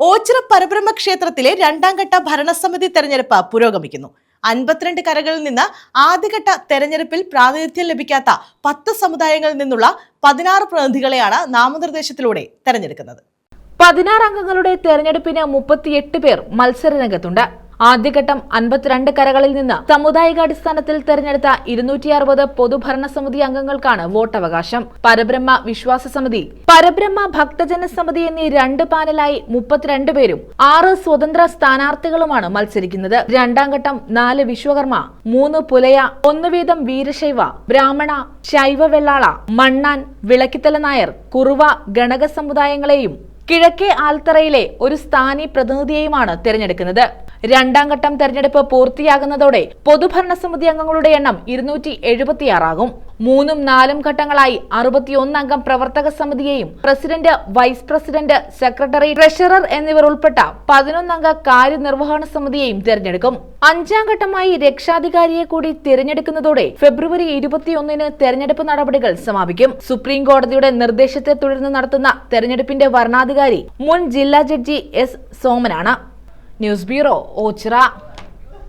ഓച്ചിറ പരബ്രഹ്മ ക്ഷേത്രത്തിലെ രണ്ടാം ഘട്ട ഭരണസമിതി തെരഞ്ഞെടുപ്പ് പുരോഗമിക്കുന്നു. അൻപത്തിരണ്ട് കരകളിൽ നിന്ന് ആദ്യഘട്ട തെരഞ്ഞെടുപ്പിൽ പ്രാതിനിധ്യം ലഭിക്കാത്ത പത്ത് സമുദായങ്ങളിൽ നിന്നുള്ള പതിനാറ് പ്രതിനിധികളെയാണ് നാമനിർദ്ദേശത്തിലൂടെ തെരഞ്ഞെടുക്കുന്നത്. പതിനാറ് അംഗങ്ങളുടെ തെരഞ്ഞെടുപ്പിന് മുപ്പത്തിയെട്ട് പേർ മത്സരരംഗത്തുണ്ട്. ആദ്യഘട്ടം അൻപത്തിരണ്ട് കരകളിൽ നിന്ന് സാമുദായിക അടിസ്ഥാനത്തിൽ തെരഞ്ഞെടുത്ത ഇരുന്നൂറ്റി അറുപത് പൊതുഭരണ സമിതി അംഗങ്ങൾക്കാണ് വോട്ടവകാശം. പരബ്രഹ്മ വിശ്വാസ സമിതി പരബ്രഹ്മ ഭക്തജന സമിതി എന്നീ രണ്ട് പാനലായി മുപ്പത്തിരണ്ട് പേരും ആറ് സ്വതന്ത്ര സ്ഥാനാർത്ഥികളുമാണ് മത്സരിക്കുന്നത്. രണ്ടാം ഘട്ടം നാല് വിശ്വകർമ്മ മൂന്ന് പുലയ ഒന്ന് വീതം വീരശൈവ ബ്രാഹ്മണ ശൈവ വെള്ളാള മണ്ണാൻ വിളക്കിത്തല നായർ കുറുവ ഗണക സമുദായങ്ങളെയും കിഴക്കേ ആൽത്തറയിലെ ഒരു സ്ഥാനി പ്രതിനിധിയെയുമാണ് തിരഞ്ഞെടുക്കുന്നത്. രണ്ടാം ഘട്ടം തെരഞ്ഞെടുപ്പ് പൂർത്തിയാകുന്നതോടെ പൊതുഭരണ സമിതി അംഗങ്ങളുടെ എണ്ണം ഇരുന്നൂറ്റി എഴുപത്തിയാറാകും. മൂന്നും നാലും ഘട്ടങ്ങളായി അറുപത്തിയൊന്ന് അംഗം പ്രവർത്തക സമിതിയെയും president vice president secretary treasurer എന്നിവർ ഉൾപ്പെട്ട പതിനൊന്നംഗ കാര്യനിർവഹണ സമിതിയെയും തിരഞ്ഞെടുക്കും. അഞ്ചാം ഘട്ടമായി രക്ഷാധികാരിയെ കൂടി തിരഞ്ഞെടുക്കുന്നതോടെ ഫെബ്രുവരി ഇരുപത്തിയൊന്നിന് തെരഞ്ഞെടുപ്പ് നടപടികൾ സമാപിക്കും. സുപ്രീം കോടതിയുടെ നിർദ്ദേശത്തെ തുടർന്ന് നടത്തുന്ന തെരഞ്ഞെടുപ്പിന്റെ വരണാധികാരി മുൻ ജില്ലാ judge S സോമനാണ്. News bureau Ochira.